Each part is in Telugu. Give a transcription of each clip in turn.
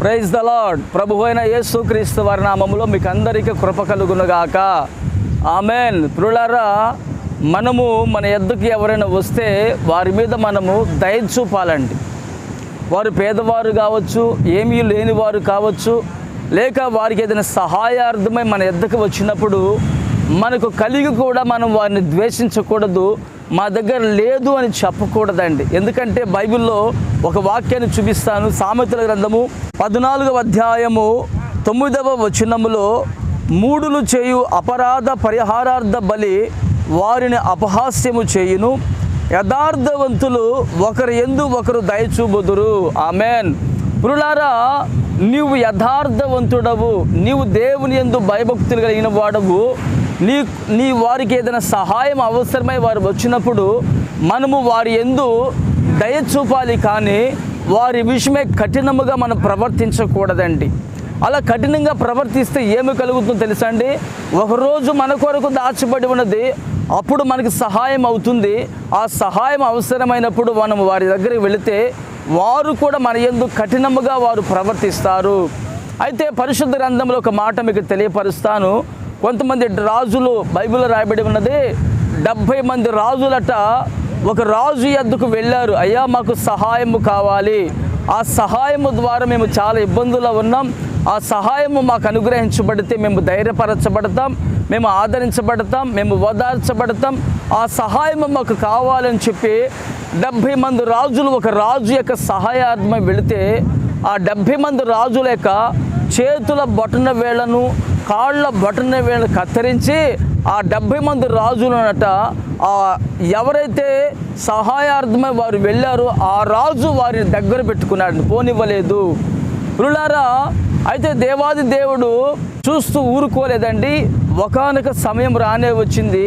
ప్రైజ్ ద లాడ్ ప్రభు అయిన యేసు క్రీస్తు వారి నామంలో మీకు అందరికీ కృప కలుగునుగాక. ఆమెన్. ప్రులారా మనము మన ఎద్దుకి ఎవరైనా వస్తే వారి మీద మనము దయ చూపాలండి. వారు పేదవారు కావచ్చు ఏమీ లేనివారు కావచ్చు లేక వారికి ఏదైనా సహాయార్థమై మన ఎద్దకు వచ్చినప్పుడు మనకు కలిగి కూడా మనం వారిని ద్వేషించకూడదు. మా దగ్గర లేదు అని చెప్పకూడదండి. ఎందుకంటే బైబిల్లో ఒక వాక్యాన్ని చూపిస్తాను. సామెతల గ్రంథము పద్నాలుగవ అధ్యాయము తొమ్మిదవ వచనములో మూడులు చేయు అపరాధ పరిహారార్థ బలి వారిని అపహాస్యము చేయును. యథార్థవంతులు ఒకరు ఎందు ఒకరు దయచూబుదురు ఆమెన్. పురులారా నీవు యథార్థవంతుడవు. నీవు దేవుని ఎందు భయభక్తులు కలిగిన వాడవు. నీ నీ వారికి ఏదైనా సహాయం అవసరమై వారు వచ్చినప్పుడు మనము వారి ఎందు దయ చూపాలి కానీ వారి విషయమే కఠినముగా మనం ప్రవర్తించకూడదండి. అలా కఠినంగా ప్రవర్తిస్తే ఏమి కలుగుతుందో తెలుసా అండి? ఒకరోజు మన కొరకు దాచిబడి ఉన్నది అప్పుడు మనకి సహాయం అవుతుంది. ఆ సహాయం అవసరమైనప్పుడు మనం వారి దగ్గరికి వెళితే వారు కూడా మన ఎందు కఠినముగా వారు ప్రవర్తిస్తారు. అయితే పరిశుద్ధ గ్రంథంలో ఒక మాట మీకు తెలియపరుస్తాను. కొంతమంది రాజులు బైబిల్లో రాయబడి ఉన్నది. డెబ్భై మంది రాజులట ఒక రాజు ఎద్దుకు వెళ్ళారు. అయ్యా మాకు సహాయము కావాలి. ఆ సహాయము ద్వారా మేము చాలా ఇబ్బందుల్లో ఉన్నాం. ఆ సహాయము మాకు అనుగ్రహించబడితే మేము ధైర్యపరచబడతాం. మేము ఆదరించబడతాం. మేము ఓదార్చబడతాం. ఆ సహాయం మాకు కావాలని చెప్పి డెబ్భై మంది రాజులు ఒక రాజు యొక్క సహాయార్థమై వెళితే ఆ డెబ్భై మంది రాజుల యొక్క చేతుల బొటన వేళ్ళను కాళ్ళ బొటన వేళ్ళను కత్తిరించి ఆ డెబ్భై మంది రాజులనట ఎవరైతే సహాయార్థమై వారు వెళ్ళారో ఆ రాజు వారిని దగ్గర పెట్టుకున్నాడు పోనివ్వలేదు. రులారా అయితే దేవాది దేవుడు చూస్తూ ఊరుకోలేదండి. ఒకనొక సమయం రానే వచ్చింది.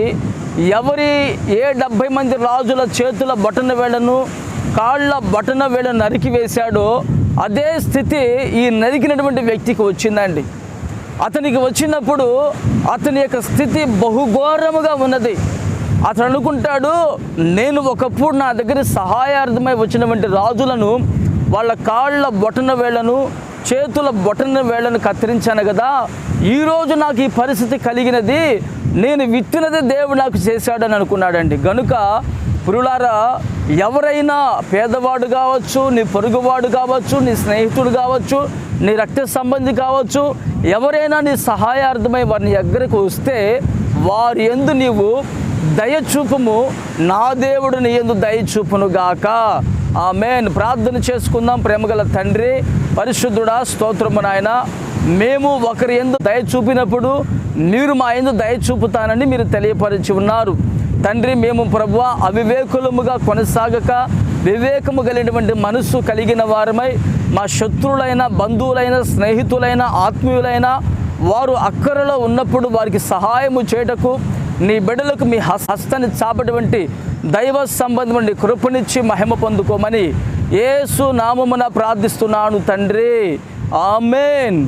ఎవరి ఏ డెబ్భై మంది రాజుల చేతుల బటన వేళ్ళను కాళ్ళ బటన వేళ్ళను నరికి వేశాడో అదే స్థితి ఈ నరికినటువంటి వ్యక్తికి వచ్చిందండి. అతనికి వచ్చినప్పుడు అతని యొక్క స్థితి బహుఘోరముగా ఉన్నది. అతను అనుకుంటాడు నేను ఒకప్పుడు నా దగ్గర సహాయార్థమై వచ్చినటువంటి రాజులను వాళ్ళ కాళ్ళ బొటన వేళ్ళను చేతుల బొటన వేళ్ళను కత్తిరించాను కదా. ఈరోజు నాకు ఈ పరిస్థితి కలిగినది. నేను విత్తినది దేవుడు నాకు చేశాడని అనుకున్నాడండి. గనుక పురులారా ఎవరైనా పేదవాడు కావచ్చు నీ పొరుగువాడు కావచ్చు నీ స్నేహితుడు కావచ్చు నీ రక్త సంబంధి కావచ్చు ఎవరైనా నీ సహాయార్థమై వారిని దగ్గరకు వస్తే వారి ఎందు నీవు దయ చూపుము నా దేవుడు నీ ఎందు దయ చూపును గాక. మేన్ ప్రార్థన చేసుకుందాం ప్రేమగల తండ్రి పరిశుద్ధుడా స్తోత్రము నాయన. మేము ఒకరి ఎందు దయ చూపినప్పుడు మీరు మా ఎందు దయ చూపుతానని మీరు తెలియపరిచి ఉన్నారు. తండ్రి మేము ప్రభు అవివేకులముగా కొనసాగక వివేకము కలిగినటువంటి మనస్సు కలిగిన వారమై మా శత్రువులైన బంధువులైన స్నేహితులైన ఆత్మీయులైన వారు అక్కరలో ఉన్నప్పుడు వారికి సహాయము చేయటకు నీ బిడ్డలకు మీ హస్తాన్ని చాపటువంటి దైవ సంబంధమైన కృపనిచ్చి మహిమ పొందుకోమని ఏసు నామమున ప్రార్థిస్తున్నాను తండ్రి. ఆమెన్.